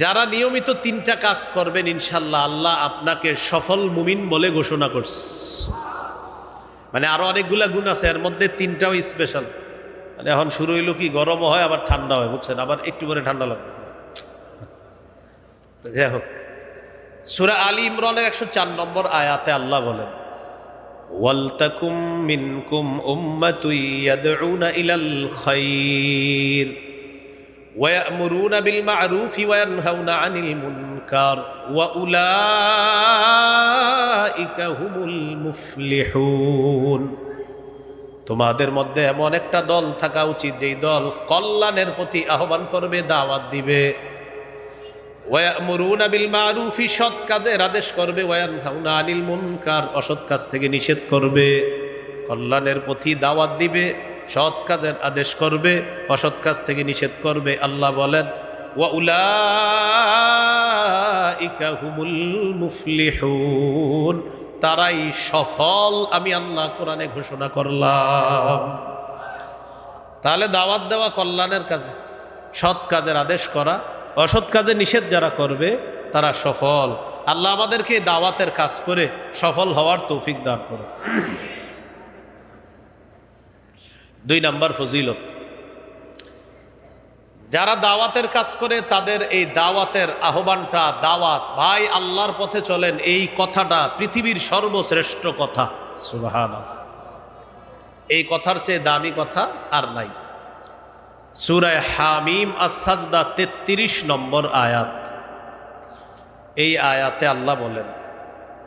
যারা নিয়মিত তিনটা কাজ করবেন ইনশাল্লাহ আল্লাহ আপনাকে সফল মুমিন বলে ঘোষণা করছে। মানে আরও অনেকগুলা গুণ আছে, এর মধ্যে তিনটাও স্পেশাল মানে এখন শুরু হইল কি, গরমও হয়, আবার ঠান্ডা হয়, বুঝছেন? আবার একটু করে ঠান্ডা লাগবে। যাই হোক। সুরা আলী ইমরানের একশো চার নম্বর আয়াতে আল্লাহ বলেন ওয়ালতাকুম মিনকুম উম্মাতুই ইয়াদউনা ইলাল খাইর। ويأمرون بالمعروف وينهون عن المنكر وأولئك هم المفلحون তোমাদের মধ্যে এমন একটা দল থাকা উচিত যেই দল কল্যাণের প্রতি আহ্বান করবে দাওয়াত দিবে ওয়ামুরুনা বিল মারুফি সৎ কাজের আদেশ করবে ওয়ানহাউনা আনিল মুনকার অসৎ কাজ থেকে নিষেধ করবে কল্যাণের প্রতি দাওয়াত দিবে সৎ কাজের আদেশ করবে, অসৎ কাজ থেকে নিষেধ করবে, আল্লাহ বলেন, ওয়া হুমুল তারাই সফল, আমি আল্লাহ কোরআনে ঘোষণা করলাম। তাহলে দাওয়াত দেওয়া কল্যাণের কাজে, সৎ কাজের আদেশ করা, অসৎ কাজে নিষেধ যারা করবে, তারা সফল। আল্লাহ আমাদেরকে দাওয়াতের কাজ করে সফল হওয়ার তৌফিক দান করে দুই নাম্বার ফজিলত। যারা দাওয়াতের কাজ করে তাদের এই দাওয়াতের আহ্বানটা দাওয়াত ভাই আল্লাহর পথে চলেন এই কথাটা পৃথিবীর সর্বশ্রেষ্ঠ কথা। সুবাহান এই কথার চেয়ে দামি কথা আর নাই। সুরায় হামিম আসাজদা তেত্রিশ নম্বর আয়াত। এই আয়াতে আল্লাহ বলেন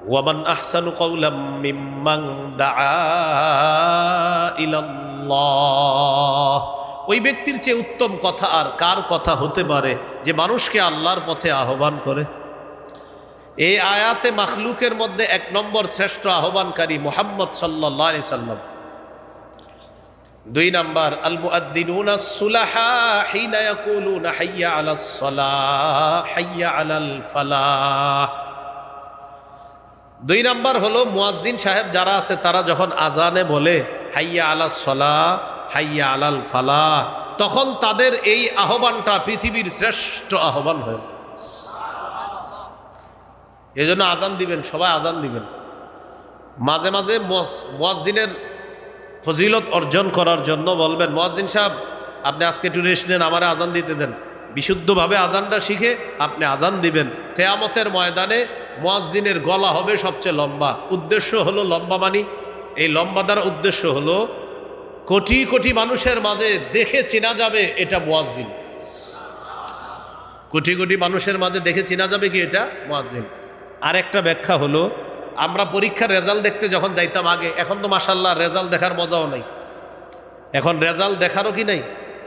ওয়ামান আহসানু কৌলাম মিম্মাং ইলাল্লাহ ওই ব্যক্তির চেয়ে উত্তম কথা আর কার কথা হতে পারে যে মানুষকে আল্লাহর পথে আহ্বান করে? এই আয়াতে মাখলুকের মধ্যে এক নম্বর শ্রেষ্ঠ আহ্বানকারী মোহাম্মদ সাল্লাহ আলি সাল্লাম। দুই নম্বর আল মুআদ্দিনুনা সুলাহা হাইয়া হাইয়া আলাল ফালাহ দুই নাম্বার হলো মুয়াজ্জিন সাহেব যারা আছে, তারা যখন আজানে বলে, হাইয়া আলাস সালাহ, হাইয়া আলাল ফালাহ, তখন তাদের এই আহ্বানটা পৃথিবীর শ্রেষ্ঠ আহ্বান হয়ে যায়। এই জন্য আজান দিবেন, সবাই আজান দিবেন। মাঝে মাঝে মুয়াজ্জিনের ফজিলত অর্জন করার জন্য বলবেন, মোয়াজ্জিন সাহেব, আপনি আজকে একটু রেস্ট নেন, আমার আজান দিতে দেন। বিশুদ্ধভাবে আজানটা শিখে আপনি আজান দিবেন। কেয়ামতের ময়দানে মোয়াজ্জিনের গলা হবে সবচেয়ে লম্বা। উদ্দেশ্য হলো লম্বা মানি এই লম্বা দ্বারা উদ্দেশ্য হলো কোটি কোটি মানুষের মাঝে দেখে চেনা যাবে এটা মোয়াজ্জিন। কোটি কোটি মানুষের মাঝে দেখে চেনা যাবে কি এটা মোয়াজ্জিন। আরেকটা ব্যাখ্যা হলো, আমরা পরীক্ষার রেজাল্ট দেখতে যখন যাইতাম আগে, এখন তো মাসাল্লাহ রেজাল্ট দেখার মজাও নাই। এখন রেজাল্ট দেখারও কি নাই?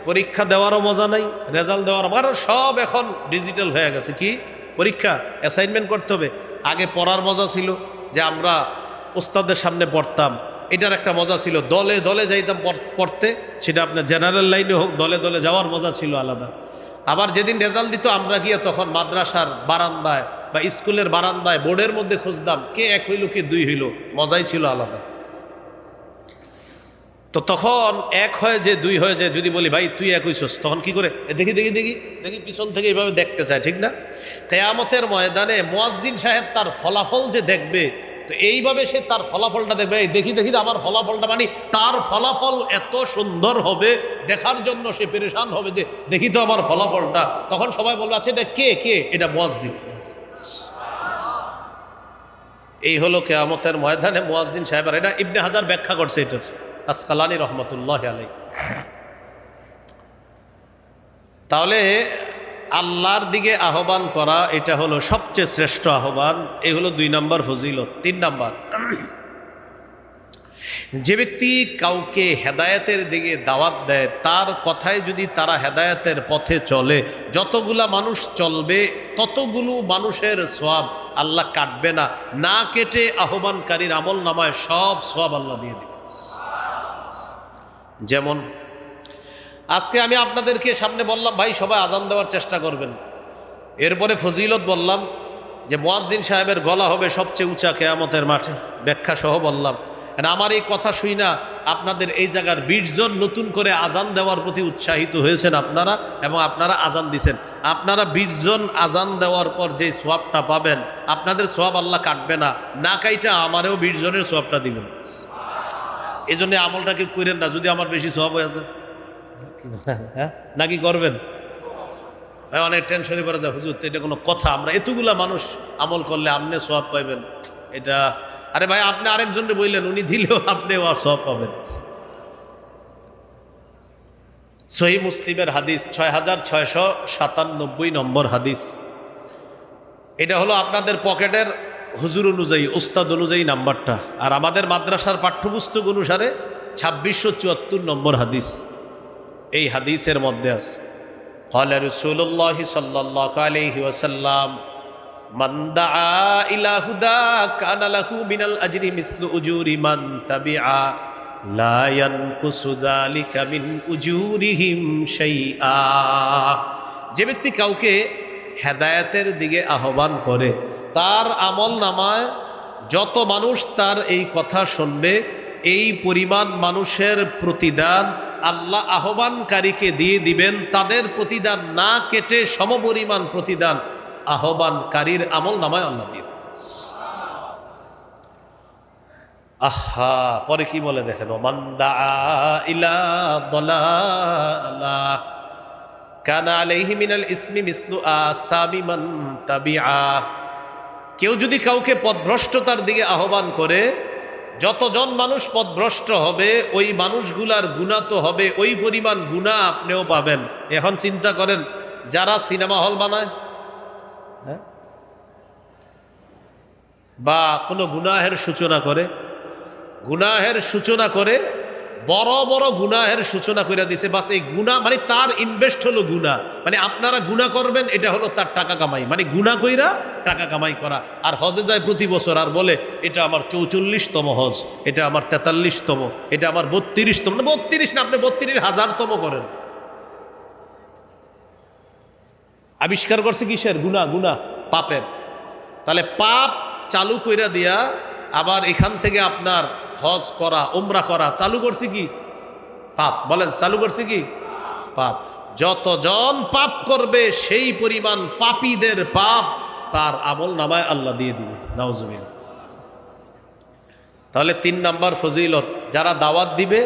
পরীক্ষা দেওয়ারও মজা নাই, রেজাল্ট দেওয়ার কারণ সব এখন ডিজিটাল হয়ে গেছে। কি? পরীক্ষা অ্যাসাইনমেন্ট করতে হবে। আগে পড়ার মজা ছিল যে আমরা ওস্তাদের সামনে পড়তাম। এটার একটা মজা ছিল। দলে দলে যাইতাম পড়তে, সেটা আপনার জেনারেল লাইনে হোক, দলে দলে যাওয়ার মজা ছিল আলাদা। আবার যেদিন রেজাল্ট দিত, আমরা গিয়ে তখন মাদ্রাসার বারান্দায় বা স্কুলের বারান্দায় বোর্ডের মধ্যে খুঁজতাম, কে এক হইল, কে দুই হইল। মজাই ছিল আলাদা। তো তখন এক হয়ে যে, দুই হয়ে যে, যদি বলি, ভাই, তুই এক হইছস তখন কি করে? দেখি দেখি দেখি দেখি পিছন থেকে এইভাবে দেখতে চায়, ঠিক না? কেয়ামতের ময়দানে মোয়াজ্জিন সাহেব তার ফলাফল যে দেখবে, তো এইভাবে সে তার ফলাফলটা দেখবে দেখি দেখি, আমার ফলাফলটা মানে তার ফলাফল এত সুন্দর হবে, দেখার জন্য সে পেরেশান হবে যে, দেখি তো আমার ফলাফলটা। তখন সবাই বলবে আচ্ছা এটা কে কে? এটা মোয়াজ্জিন। এই হলো কেয়ামতের ময়দানে মোয়াজ্জিন সাহেবের এটা ইবনে হাজার ব্যাখ্যা করছে এটার। আসকালানি রহমতুল্লাহ আলাই তাহলে আল্লাহর দিকে আহ্বান করা, এটা হলো সবচেয়ে শ্রেষ্ঠ আহ্বান। এই হলো দুই নম্বর ফজিলত, তিন নম্বর। যে ব্যক্তি কাউকে হেদায়েতের দিকে দাওয়াত দেয়, তার কথায় যদি তারা হেদায়েতের পথে চলে, যতগুলা মানুষ চলবে, ততগুলো মানুষের সোয়াব আল্লাহ কাটবে না। না কেটে আহ্বানকারীর আমল নামায় সব সোয়াব আল্লাহ দিয়ে দিবে। যেমন, আজকে আমি আপনাদেরকে সামনে বললাম, ভাই, সবাই আজান দেওয়ার চেষ্টা করবেন। এরপরে ফজিলত বললাম যে, মোয়াজ্জিন সাহেবের গলা হবে সবচেয়ে উঁচা কেয়ামতের মাঠে। ব্যাখ্যা সহ বললাম আমার এই কথা শুই না? আপনাদের এই জায়গার বিশ জন নতুন করে আজান দেওয়ার প্রতি উৎসাহিত হয়েছেন আপনারা এবং আপনারা আজান দিছেন। আপনারা বিশ জন আজান দেওয়ার পর যে সোয়াবটা পাবেন, আপনাদের সোয়াব আল্লাহ কাটবে না। না কাইটা আমারও বিশ জনের সোয়াবটা দিবেন। এই জন্য আমলটাকে করেন না, যদি আমার বেশি সোয়াব হয়ে আছে। নাকি করবেন? অনেক টেনশনে পড়ে যায়। হুজুর এটা কোনো কথা। আমরা এতগুলা মানুষ আমল করলে আপনি সব পাইবেন। এটা, আরে ভাই, আপনি আরেকজনকে বললেন উনি দিলেও আপনিও আর সব পাবেন। সহি মুসলিমের হাদিস ছয় হাজার ছয়শো সাতানব্বই নম্বর হাদিস। এটা হলো আপনাদের পকেটের হুজুর অনুযায়ী উস্তাদ অনুযায়ী নাম্বারটা আর আমাদের মাদ্রাসার পাঠ্যপুস্তক অনুসারে ছাব্বিশশো চুয়াত্তর নম্বর হাদিস এই হাদিসের মধ্যে আছে قال رسول الله صلى الله عليه وسلم من دعا إلى هدى كان له من الأجر مثل أجور من تبعا لا ينقص ذلك من أجورهم شيئا যে ব্যক্তি কাউকে হেদায়েতের দিকে আহ্বান করে তার আমল নামায় যত মানুষ তার এই কথা শুনবে, এই পরিমাণ মানুষের প্রতিদান আল্লাহ আহ্বানকারীকে দিয়ে দিবেন। তাদের প্রতিদান না কেটে সমপরিমাণ প্রতিদান আহ্বানকারীর আমল নামায় আল্লাহ দিয়ে দিবেন। আহা, পরে কি বলে দেখেন? ওমান্দা ইলা দলালা, কানা আলাইহি মিনাল ইসমি মিসলু আসামি মান তাবিআ। কেউ যদি কাউকে পদভ্রষ্টতার দিকে আহ্বান করে, যতজন মানুষ পদভ্রষ্ট হবে, ওই মানুষগুলার গুণা তো হবে, ওই পরিমাণ গুণা আপনিও পাবেন এখন চিন্তা করেন, যারা সিনেমা হল বানায় হ্যাঁ? বা কোনো গুনাহের সূচনা করে, গুনাহের সূচনা করে বড় বড় গুনাহের সূচনা করে দিছে। বাস এই গুণা মানে তার ইনভেস্ট হলো গুণা মানে আপনারা গুণা করবেন, এটা হলো তার টাকা কামাই। মানে গুণা কইরা টাকা কামাই করা। আর হজে যায় প্রতি বছর আর বলে, এটা আমার চৌচল্লিশতম হজ, এটা আমার তেতাল্লিশতম, এটা আমার বত্রিশতম। না বত্রিশ না, আপনি বত্রিশ হাজারতম করেন। আবিষ্কার করছে কিসের? গুণা গুণা পাপের। তাহলে পাপ চালু কইরা দিয়া আবার এখান থেকে আপনার হজ করা ওমরা করা, চালু করছে কি? পাপ। বলেন, চালু করছে কি? পাপ। যতজন পাপ করবে, সেই পরিমাণ পাপীদের পাপ তার আমল নামায় আল্লাহ দিয়ে দিবে। নওজমিন তাহলে তিন নাম্বার ফজিলত, যারা দাওয়াত দিবে,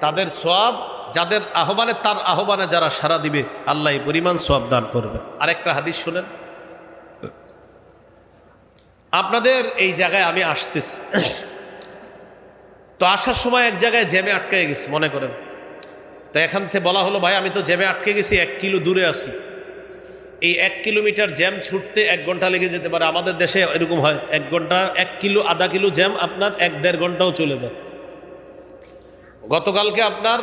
তাদের সব যাদের আহ্বানে, তার আহ্বানে যারা সারা দিবে, আল্লাহ এই পরিমাণ সব দান করবে। আরেকটা হাদিস শোনেন। আপনাদের এই জায়গায় আমি আসতেছি। তো আসার সময় এক জায়গায় জ্যামে আটকে গেছি, মনে করেন। তো এখান থেকে বলা হলো, ভাই, আমি তো জ্যামে আটকে গেছি, এক কিলো দূরে আছি। এই এক কিলোমিটার জ্যাম ছুটতে এক ঘণ্টা লেগে যেতে পারে। আমাদের দেশে এরকম হয়, এক ঘণ্টা, এক কিলো, আধা কিলো জ্যাম আপনার এক দেড় ঘন্টাও চলে যায়। গতকালকে আপনার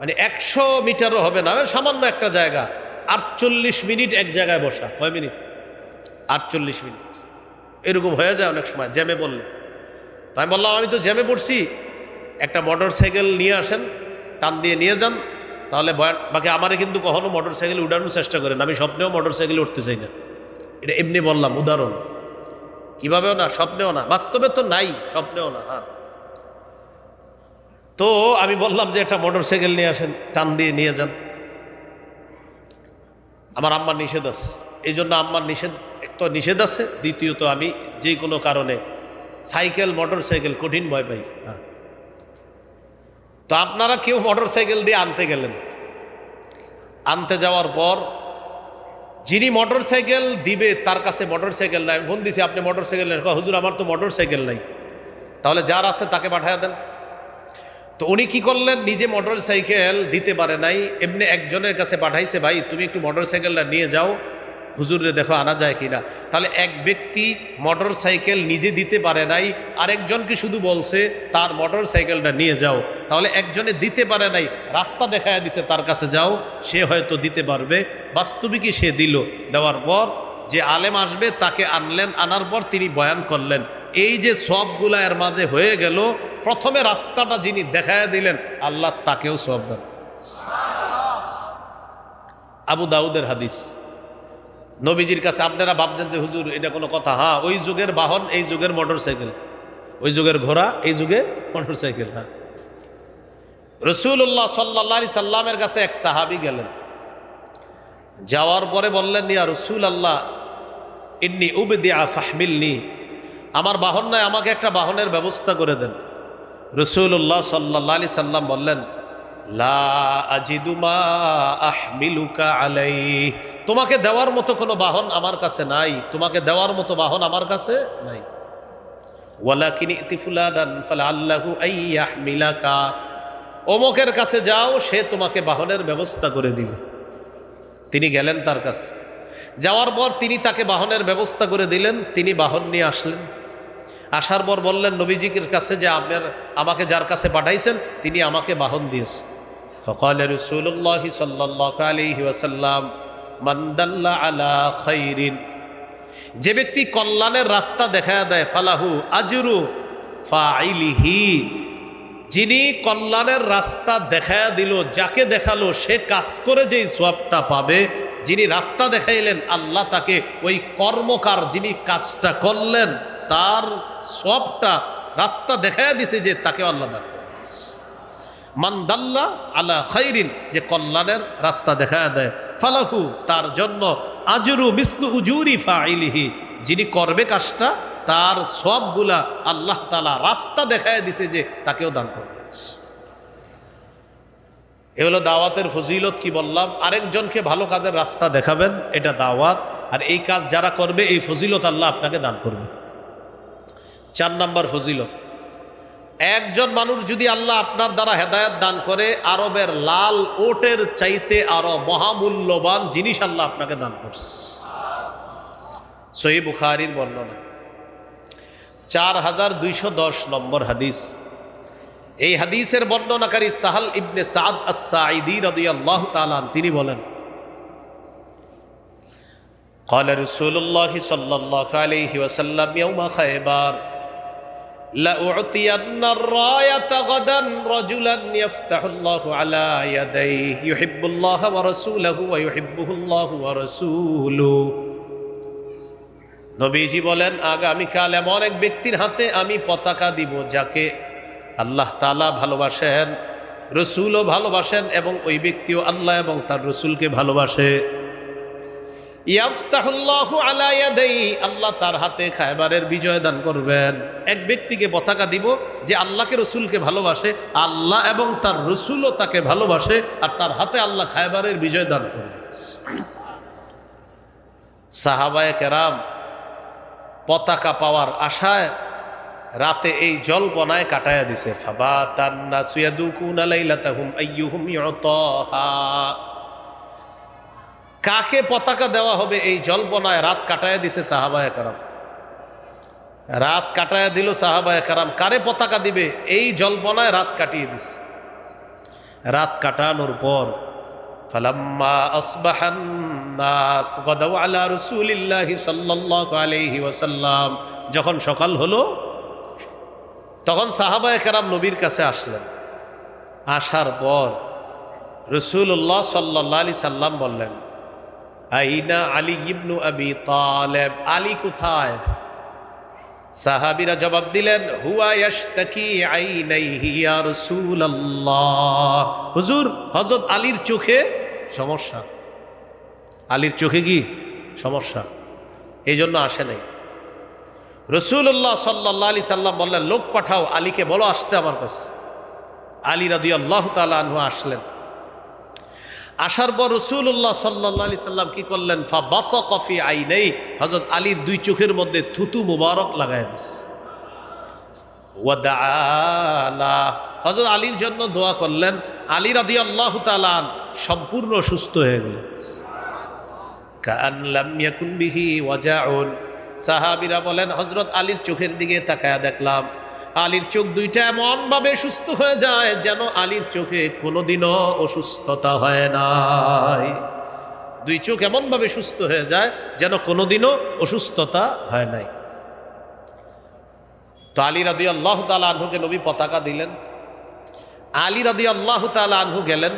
মানে একশো মিটারও হবে না, সামান্য একটা জায়গা, আটচল্লিশ মিনিট এক জায়গায় বসা, কয় মিনিট? আটচল্লিশ মিনিট। এরকম হয়ে যায় অনেক সময়, জ্যামে বললে তো আমি বললাম, আমি তো জ্যামে পড়ছি, একটা মোটর সাইকেল নিয়ে আসেন, টান দিয়ে নিয়ে যান, তাহলে বয়ান বাকি আমারে কিন্তু কখনো মোটর সাইকেল উঠানোর চেষ্টা করেন আমি স্বপ্নেও মোটর সাইকেলে উঠতে চাই না। এটা এমনি বললাম, উদাহরণ। কীভাবেও না, স্বপ্নেও না, বাস্তবে তো নাই, স্বপ্নেও না হ্যাঁ। তো আমি বললাম যে, একটা মোটর সাইকেল নিয়ে আসেন, টান দিয়ে নিয়ে যান। আমার আম্মার নিষেধ আছে, এই জন্য আম্মার নিষেধ, তো নিষেধ আছে। দ্বিতীয়ত আমি যে কোনো কারণে সাইকেল মোটর সাইকেল কঠিন ভয় পাই। হ্যাঁ। তো আপনারা কেউ মোটর সাইকেল দিয়ে আনতে গেলেন? আনতে যাওয়ার পর যিনি মোটর সাইকেল দিবে, তার কাছে মোটর সাইকেল নাই। ফোন দিছি, আপনি মোটর সাইকেল নেন হুজুর, আমার তো মোটর সাইকেল নাই। তাহলে যার আছে তাকে পাঠায় দেন। তো উনি কি করলেন? নিজে মোটর সাইকেল দিতে পারে নাই। এমনি একজনের কাছে পাঠাইছে, ভাই, তুমি একটু মোটর সাইকেলটা নিয়ে যাও। হুজুরে দেখো আনা যায় কিনা? তাহলে এক ব্যক্তি মোটর সাইকেল নিজে দিতে পারে নাই, আরেকজনকে শুধু বলছে, তার মোটর সাইকেলটা নিয়ে যাও। তাহলে একজনে দিতে পারে নাই, রাস্তা দেখায় দিছে, তার কাছে যাও। সে হয়তো দিতে পারবে। বাস্তবিকই সে দিল। দেওয়ার পর যে আলেম আসবে, তাকে আনলেন, আনার পর তিনি বয়ান করলেন। এই যে সবগুলা এর মাঝে হয়ে গেল, প্রথমে রাস্তাটা যিনি দেখায় দিলেন, আল্লাহ তাকেও সব দেন। আবু দাউদের হাদিস। নবীজির কাছে, আপনারা ভাবছেন যে, হুজুর, এটা কোনো কথা? হ্যাঁ ওই যুগের বাহন, এই যুগের মোটর সাইকেল ওই যুগের ঘোড়া, এই যুগে মোটর সাইকেল হ্যাঁ রসুল্লাহ সাল্লা সাল্লামের কাছে এক সাহাবি গেলেন। যাওয়ার পরে বললেন, ইয়া রসুল আল্লাহ ইন্নি উবেদিয়া ফাহমিলনি। আমার বাহন নয়, আমাকে একটা বাহনের ব্যবস্থা করে দেন। রসুল্লাহ সাল্লাহ আলি সাল্লাম বললেন তোমাকে দেওয়ার মতো কোনো বাহন আমার কাছে নাই। তোমাকে দেওয়ার মতো বাহন আমার কাছে নাই। অমকের কাছে যাও, সে তোমাকে বাহনের ব্যবস্থা করে দিবে। তিনি গেলেন তার কাছে। যাওয়ার পর তিনি তাকে বাহনের ব্যবস্থা করে দিলেন। তিনি বাহন নিয়ে আসলেন। আসার পর বললেন, নবীজির কাছে যে আপনার, আমাকে যার কাছে পাঠাইছেন, তিনি আমাকে বাহন দিয়েছে ফকাল রসুল্লাহ সাল্লাহ আলহি ওয়াসাল্লাম মান্দাল্লা আলা খৈরিন যে ব্যক্তি কল্যাণের রাস্তা দেখা দেয়, ফালাহু আজরু ফাইলিহি যিনি কল্যাণের রাস্তা দেখা দিল, যাকে দেখাল, সে কাজ করে যেই সোয়াবটা পাবে, যিনি রাস্তা দেখাইলেন, আল্লাহ তাকে ওই কর্মকার যিনি কাজটা করলেন, তার সবটা রাস্তা দেখায় দিছে যে তাকে আল্লাহ দান মান্দাল্লা আলা খৈরিন যে কল্যাণের রাস্তা দেখা দেয়। ফালাহু, তার জন্য আজরু মিসলু উজুরি ফাইলিহি যিনি করবে কাজটা, তার সবগুলা আল্লাহ তালা রাস্তা দেখায় দিছে যে তাকেও দান করবে। এ হলো দাওয়াতের ফজিলত কি বললাম? আরেকজনকে ভালো কাজের রাস্তা দেখাবেন, এটা দাওয়াত। আর এই কাজ যারা করবে, এই ফজিলত আল্লাহ আপনাকে দান করবে। চার নম্বর ফজিলত। একজন মানুষ যদি আল্লাহ আপনার দ্বারা হেদায়ত দান করে আরবের লাল ওটের চাইতে আরো মহামূল্যবান জিনিস আল্লাহ আপনাকে দান করছে সহি বুখারির বর্ণনা চার হাজার দুইশো দশ নম্বর হাদিস এই হাদিসের বর্ণনাকারী সাহাল ইবনে সাদ আসাঈদি রাদিয়াল্লাহু তাআলা তিনি বলেন قال رسول الله صلى الله عليه وسلم يوم خيبر لأعطين الراية غدا رجلا يفتح الله على يديه يحب الله ورسوله ويحبه الله ورسوله নবীজি বলেন আগামীকাল এমন এক ব্যক্তির হাতে আমি পতাকা দিব যাকে আল্লাহ তালা ভালোবাসেন রসুলও ভালোবাসেন এবং ওই ব্যক্তিও আল্লাহ এবং তার রসুলকে ভালোবাসে ইয়াফতাহুল্লাহু আলা আল্লাহ তার হাতে খায়বারের বিজয় দান করবেন। এক ব্যক্তিকে পতাকা দিব যে আল্লাহকে, রসুলকে ভালোবাসে, আল্লাহ এবং তার রসুলও তাকে ভালোবাসে আর তার হাতে আল্লাহ খায়বারের বিজয় দান করবে। সাহাবায়ে কেরাম পতাকা পাওয়ার আশায় রাতে এই জল্পনায় কাটায়া দিছে ফাবা তান্না সুয়াদুকুন আলাইলাতাহুম আইয়ুহুম ইউতাহা। কাকে পতাকা দেওয়া হবে এই জল্পনায় রাত কাটায় দিছে সাহাবায় কারাম। রাত কাটায় দিল সাহাবায় কারাম, কারে পতাকা দিবে? এই জল্পনায় রাত কাটিয়ে দিছে। রাত কাটানোর পর যখন সকাল হলো, তখন সাহাবায়ে কেরাম নবীর কাছে আসলেন। আসার পর রসুল্লাহ সাল্লাহ আলি সাল্লাম বললেন আইনা আলী ইবনু আবি তালেব। আলী কোথায়? সাহাবিরা জবাব দিলেন, হুয়া ইয়াশতাকি আইনাইহি ইয়া রাসূলুল্লাহ। হুজুর, হযরত আলীর চোখে সমস্যা। আলীর চোখে কি সমস্যা? এই জন্য আসে নাই। রসুল্লাহ সাল্লাহ আলি সাল্লাম বললেন, লোক পাঠাও, আলীকে বলো আসতে আমার কাছে। আলী রাদি আল্লাহ তালু আসলেন। আসার পর রসুল্লাহ সাল্লাহ আলি সাল্লাম কি করলেন? ফা বাস কফি আই নেই হজরত আলীর দুই চোখের মধ্যে থুতু মুবারক লাগাই দিস। হজরত আলীর জন্য দোয়া করলেন। আলী রাদি আল্লাহ তালান সম্পূর্ণ সুস্থ হয়ে গেল। সাহাবিরা বলেন হজরত আলীর চোখের দিকে তাকায়া দেখলাম আলীর চোখ দুইটা এমন ভাবে সুস্থ হয়ে যায় যেন আলীর চোখে কোনোদিনও অসুস্থতা হয় নাই। দুই চোখ এমন ভাবে সুস্থ হয়ে যায় যেন কোনোদিনও অসুস্থতা হয় নাই। তো আলী রাদি আল্লাহ তালা আনহুকে নবী পতাকা দিলেন। আলী রাদি আল্লাহ তালা আনহু গেলেন।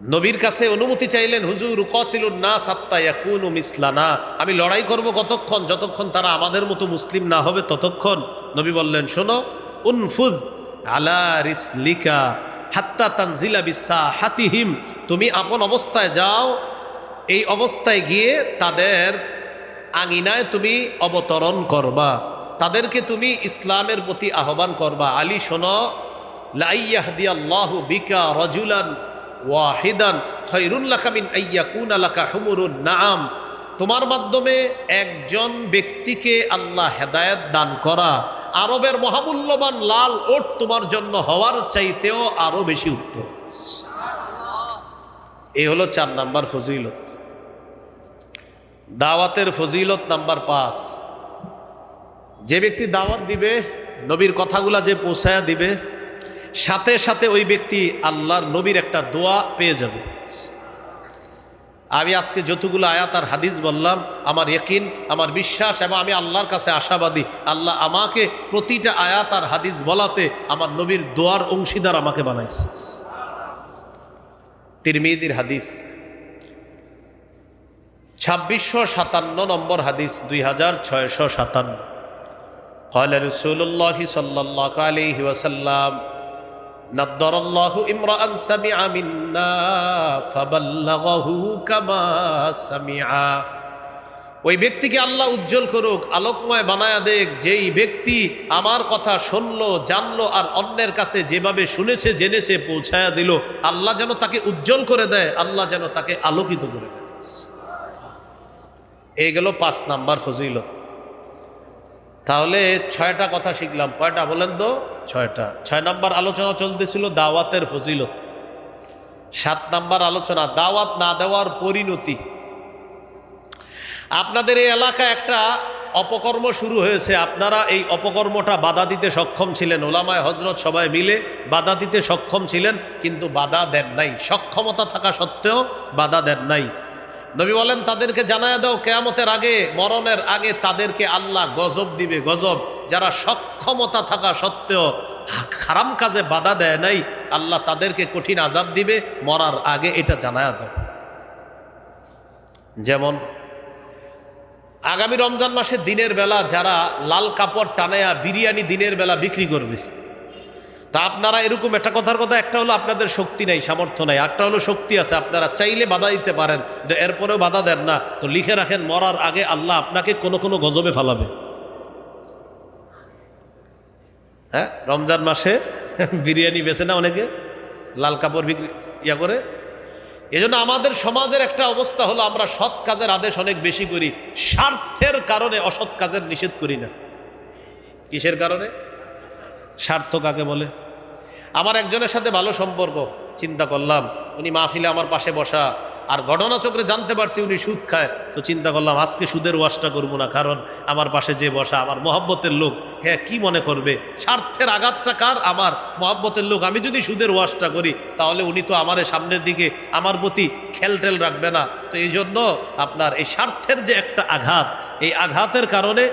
নবীর কাছে অনুমতি চাইলেন, হুজুর কতিলুন না সাত্তা ইয়াকুনু মিসলানা। আমি লড়াই করব কতক্ষণ? যতক্ষণ তারা আমাদের মতো মুসলিম না হবে, ততক্ষণ। নবী বললেন, শোনো, উনফুজ আলা রিসলিকা হাত্তা তানজিলা বিসা হাতিহিম তুমি আপন অবস্থায় যাও, এই অবস্থায় গিয়ে তাদের আঙিনায় তুমি অবতরণ করবা। তাদেরকে তুমি ইসলামের প্রতি আহ্বান করবা। আলী, শোনো লাইয়াহদি আল্লাহু বিকা রজুলান ওয়াহিদান খৈরুল্লাহ মিন আইয়াকুন আলাকা হুমুরুন নাম তোমার মাধ্যমে একজন ব্যক্তিকে আল্লাহ হেদায়েত দান করা। আরবের মহামূল্যবান লাল ওট তোমার জন্য হওয়ার চাইতেও আরও বেশি উত্তম। এই হলো চার নাম্বার ফজিলত। দাওয়াতের ফজিলত নাম্বার পাঁচ। যে ব্যক্তি দাওয়াত দিবে, নবীর কথাগুলা যে পৌঁছায়া দিবে সাথে সাথে ওই ব্যক্তি আল্লাহর নবীর একটা দোয়া পেয়ে যাবে আমি আজকে যতগুলো আয়াত আর হাদিস বললাম আমার ইয়কিন আমার বিশ্বাস এবং আমি আল্লাহর কাছে আশাবাদী আল্লাহ আমাকে প্রতিটা আয়াত আর হাদিস বলাতে আমার নবীর দোয়ার অংশীদার আমাকে বানাইছে তিরমিদির হাদিস ছাব্বিশশো সাতান্ন নম্বর হাদিস দুই হাজার ছয়শো সাতান্ন قال رسول الله صلى الله عليه وسلم نضر الله امرأ سمع منا فبلغه كما سمع ওই ব্যক্তিকে আল্লাহ উজ্জ্বল করুক আলোকময় বানায়া দেখ যেই ব্যক্তি আমার কথা শুনলো জানলো আর অন্যের কাছে যেভাবে শুনেছে জেনেছে পৌঁছায়া দিল আল্লাহ যেন তাকে উজ্জ্বল করে দেয় আল্লাহ যেন তাকে আলোকিত করে দেয় এই গেল পাঁচ নাম্বার ফজিলত তাহলে ছয়টা কথা শিখলাম কয়টা বলেন তো ছয়টা। ছয় নম্বর আলোচনা চলতেছিল দাওয়াতের ফজিলত। সাত নাম্বার আলোচনা, দাওয়াত না দেওয়ার পরিণতি। আপনাদের এই এলাকায় একটা অপকর্ম শুরু হয়েছে। আপনারা এই অপকর্মটা বাধা দিতে সক্ষম ছিলেন। ওলামায় হজরত সবাই মিলে বাধা দিতে সক্ষম ছিলেন, কিন্তু বাধা দেন নাই। সক্ষমতা থাকা সত্ত্বেও বাধা দেন নাই। নবী বলেন, তাদেরকে জানায় দাও, কেয়ামতের আগে, মরণের আগে তাদেরকে আল্লাহ গজব দিবে, গজব। যারা সক্ষমতা থাকা সত্ত্বেও খারাম কাজে বাধা দেয় নাই, আল্লাহ তাদেরকে কঠিন আজাব দিবে, মরার আগে এটা জানায় দাও। যেমন, আগামী রমজান মাসে দিনের বেলা যারা লাল কাপড় টানায়া বিরিয়ানি দিনের বেলা বিক্রি করবে তা আপনারা এরকম একটা কথার কথা, একটা হলো আপনাদের শক্তি নেই, সামর্থ্য নাই একটা হলো শক্তি আছে, আপনারা চাইলে বাধা দিতে পারেন তো এরপরেও বাধা দেন না। তো লিখে রাখেন, মরার আগে আল্লাহ আপনাকে কোনো কোনো গজবে ফালাবে। হ্যাঁ রমজান মাসে বিরিয়ানি বেছে না অনেকে? লাল কাপড় বিক্রি, ইয়া করে? এজন্য আমাদের সমাজের একটা অবস্থা হলো, আমরা সৎ কাজের আদেশ অনেক বেশি করি, স্বার্থের কারণে অসৎ কাজের নিষেধ করি না। কিসের কারণে? স্বার্থ কাকে বলে? আমার একজনের সাথে ভালো সম্পর্ক, চিন্তা করলাম, উনি মাহফিলে আমার পাশে বসা, আর ঘটনাচক্রে জানতে পারছি উনি সুদ খায়, তো চিন্তা করলাম আজকে সুদের ওয়াশটা করব না, কারণ আমার পাশে যে বসা, আমার মহব্বতের লোক হ্যাঁ কি মনে করবে? স্বার্থের আঘাতটা কার? আমার মহব্বতের লোক, আমি যদি সুদের ওয়াশটা করি, তাহলে উনি তো আমার সামনের দিকে আমার প্রতি খেল টেল রাখবে না। তো এই জন্য আপনার এই স্বার্থের যে একটা আঘাত, এই আঘাতের কারণে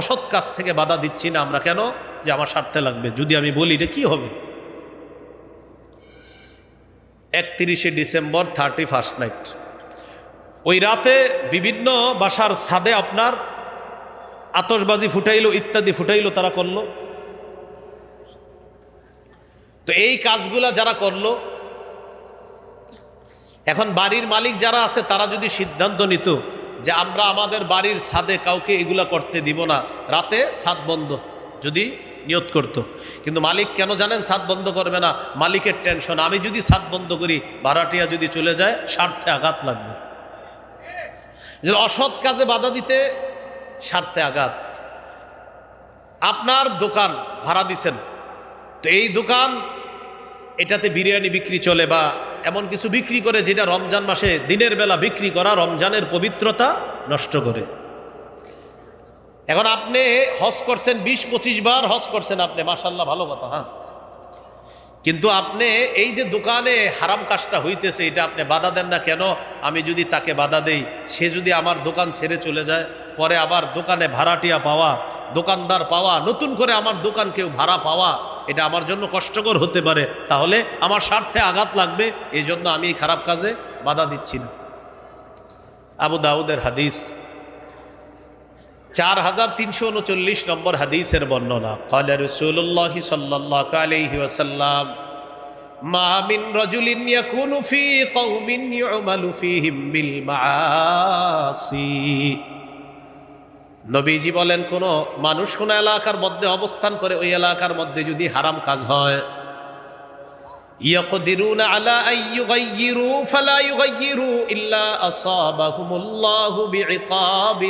অসৎ কাজ থেকে বাধা দিচ্ছি না আমরা। কেন? যে আমার স্বার্থে লাগবে। যদি আমি বলি, এটা কি হবে? একত্রিশে ডিসেম্বর, থার্টি ফার্স্ট নাইট। ওই রাতে বিভিন্ন বাসার ছাদে আপনার আতসবাজি ফুটাইলো, ইত্যাদি ফুটাইলো তারা করল। তো এই কাজগুলা যারা করল, এখন বাড়ির মালিক যারা আছে, তারা যদি সিদ্ধান্ত নিত যে আমরা আমাদের বাড়ির ছাদে কাউকে এগুলা করতে দিব না, রাতে ছাদ বন্ধ। যদি নিয়ত করত। কিন্তু মালিক কেন জানেন ছাদ বন্ধ করবে না? মালিকের টেনশন। আমি যদি ছাদ বন্ধ করি, ভাড়াটিয়া যদি চলে যায়, স্বার্থে আঘাত লাগবে। অসৎ কাজে বাধা দিতে স্বার্থে আঘাত। আপনার দোকান ভাড়া দিছেন। তো এই দোকান, এটাতে বিরিয়ানি বিক্রি চলে বা এমন কিছু বিক্রি করে, যেটা রমজান মাসে দিনের বেলা বিক্রি করা, রমজানের পবিত্রতা নষ্ট করে। এখন আপনি হজ করছেন বিশ, পঁচিশ বার হজ করছেন আপনি মাসাল্লাহ ভালো কথা হ্যাঁ। কিন্তু আপনি এই যে দোকানে হারাম কাজটা হইতেছে, এটা আপনি বাধা দেন না কেন? আমি যদি তাকে বাধা দেই, সে যদি আমার দোকান ছেড়ে চলে যায়, পরে আবার দোকানে ভাড়াটিয়া পাওয়া, দোকানদার পাওয়া, নতুন করে আমার দোকান কেউ ভাড়া পাওয়া, এটা আমার জন্য কষ্টকর হতে পারে, তাহলে আমার স্বার্থে আঘাত লাগবে এই জন্য আমি এই খারাপ কাজে বাধা দিচ্ছি না। আবু দাউদের হাদিস চার হাজার তিনশো উনচল্লিশ নম্বর হাদিসের বর্ণনা। কলে রসুল্লাহ সাল্লাহ আলহি ওয়াসাল্লাম, মা মিন রাজুলিন ইয়াকুনু ফি কওমিন ইউমালু ফীহিম বিল মাআসি। নবীজি বলেন, কোন মানুষ কোন এলাকার মধ্যে অবস্থান করে, ওই এলাকার মধ্যে যদি হারাম কাজ হয় يقدرون على أن يغيروا فلا يغيروا إلا أصابهم الله بعقاب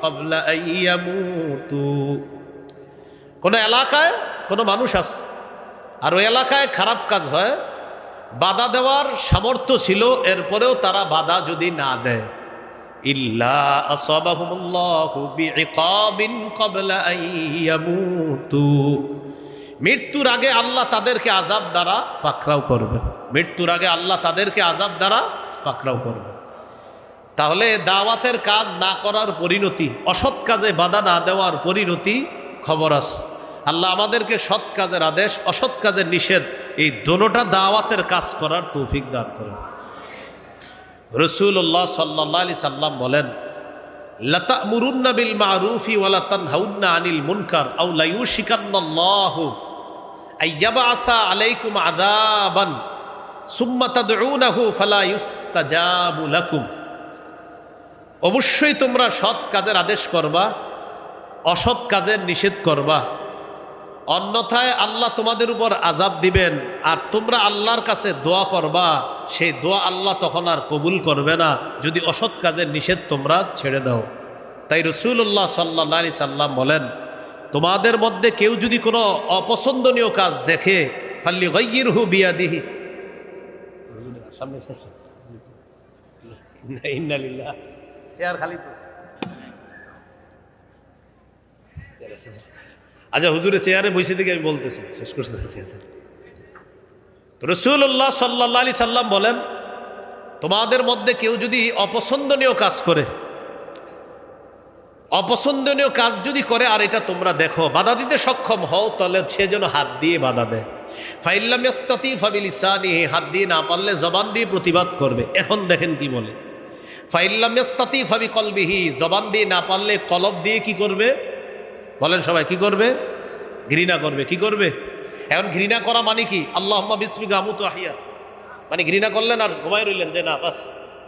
قبل أن يموتوا কোন এলাকায় কোনো মানুষ আছে আর ওই এলাকায় খারাপ কাজ হয় বাধা দেওয়ার সামর্থ্য ছিল এরপরেও তারা বাধা যদি না দেয় ইল্লা আসাবাহুমুল্লাহু বিইকাবিন ক্বাবলা আন ইয়ামুতু মৃত্যুর আগে আল্লাহ তাদেরকে আজাব দ্বারা পাকড়াও করবেন। মৃত্যুর আগে আল্লাহ তাদেরকে আজাব দ্বারা পাকড়াও করবেন। তাহলে দাওয়াতের কাজ না করার পরিণতি, অসৎ কাজে বাধা না দেওয়ার পরিণতি খবর আস। আল্লাহ আমাদেরকে সৎ কাজের আদেশ, অসৎ কাজের নিষেধ, এই দোনোটা দাওয়াতের কাজ করার তৌফিক দান করেন। রসুল্লাহ সাল্লা আলি সাল্লাম বলেন লতা মুরুন্না বিল মারুফি ওয়ালা তানহাউন্না আনিল মুনকার আও আলাইকুম আদাবান অবশ্যই তোমরা সৎ কাজের আদেশ করবা, অসৎ কাজের নিষেধ করবা। অন্যথায় আল্লাহ তোমাদের উপর আজাব দিবেন, আর তোমরা আল্লাহর কাছে দোয়া করবা, সেই দোয়া আল্লাহ তখন আর কবুল করবে না, যদি অসৎ কাজের নিষেধ তোমরা ছেড়ে দাও। তাই রসুল্লাহ সাল্লা সাল্লাম বলেন তোমাদের মধ্যে কেউ যদি কোনো অপছন্দনীয় কাজ দেখে ফাল্লি গৈর হু বিয়া দিহি চেয়ার খালি আচ্ছা হুজুরে চেয়ারে বসে দিকে আমি বলতেছি শেষ করতেছি আচ্ছা। তো রসুল্লাহ সাল্লা আলি সাল্লাম বলেন তোমাদের মধ্যে কেউ যদি অপছন্দনীয় কাজ করে অপছন্দনীয় কাজ যদি করে, আর এটা তোমরা দেখো, বাধা দিতে সক্ষম হও, তাহলে সে যেন হাত দিয়ে বাধা দেয়। ফাইল্লাম ফাবিল ইসানি হাত দিয়ে না পারলে জবান দিয়ে প্রতিবাদ করবে। এখন দেখেন কি বলে। ফাইল্লাম ফাবি কলবিহি, জবান দিয়ে না পারলে কলব দিয়ে কি করবে? বলেন সবাই, কি করবে? ঘৃণা করবে। কি করবে? এখন ঘৃণা করা মানে কি? আল্লাহ বিসমিকা আমুতু আহিয়া। মানে ঘৃণা করলেন আর ঘুমাই রইলেন যে না, বাস।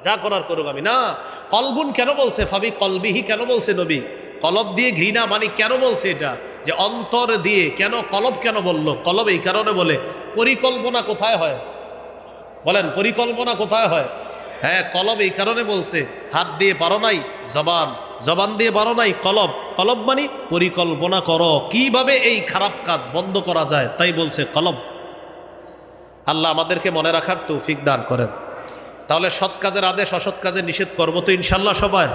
যা করার করুক আমি। না, কলবুন কেন বলছে? ফাবি কলবিহি কেন বলছে নবী? কলব দিয়ে ঘৃণা মানে কেন বলছে এটা? যে অন্তর দিয়ে কেন, কলব কেন বলল? কলব এই কারণে বলে, পরিকল্পনা কোথায় হয়? বলেন, পরিকল্পনা কোথায় হয়? হ্যাঁ কলব এই কারণে বলছে, হাত দিয়ে পারো নাই, জবান জবান দিয়ে পারো নাই, কলব। কলব মানে পরিকল্পনা করো, কীভাবে এই খারাপ কাজ বন্ধ করা যায়, তাই বলছে কলব। আল্লাহ আমাদেরকে মনে রাখার তৌফিক দান করেন। তাহলে সৎ কাজের আদেশ, অসৎ কাজের নিষেধ করব তো ইনশাল্লাহ সবাই।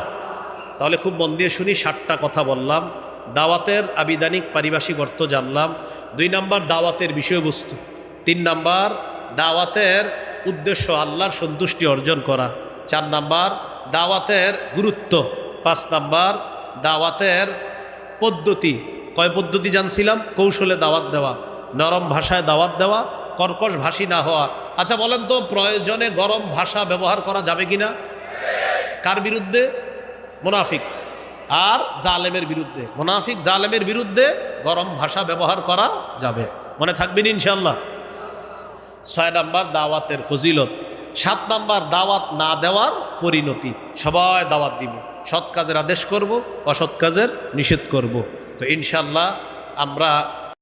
তাহলে খুব মন দিয়ে শুনি ষাটটা কথা বললাম। দাওয়াতের আবিধানিক পারিভাষিক অর্থ জানলাম। দুই নাম্বার, দাওয়াতের বিষয়বস্তু। তিন নাম্বার, দাওয়াতের উদ্দেশ্য আল্লাহর সন্তুষ্টি অর্জন করা। চার নাম্বার, দাওয়াতের গুরুত্ব। পাঁচ নাম্বার, দাওয়াতের পদ্ধতি। কয় পদ্ধতি জানছিলাম? কৌশলে দাওয়াত দেওয়া। নরম ভাষায় দাওয়াত দেওয়া। কর্কশ ভাষী না হওয়া। আচ্ছা বলেন তো, প্রয়োজনে গরম ভাষা ব্যবহার করা যাবে কি না কার বিরুদ্ধে? মুনাফিক। আর জালেমের বিরুদ্ধে। মুনাফিক জালেমের বিরুদ্ধে গরম ভাষা ব্যবহার করা যাবে। মনে থাকবেন ইনশাল্লাহ ছয় নাম্বার, দাওয়াতের ফজিলত। সাত নাম্বার, দাওয়াত না দেওয়ার পরিণতি। সবাই দাওয়াত দিব। সৎ কাজের আদেশ করব, অসৎ কাজের নিষেধ করব। তো ইনশাল্লাহ আমরা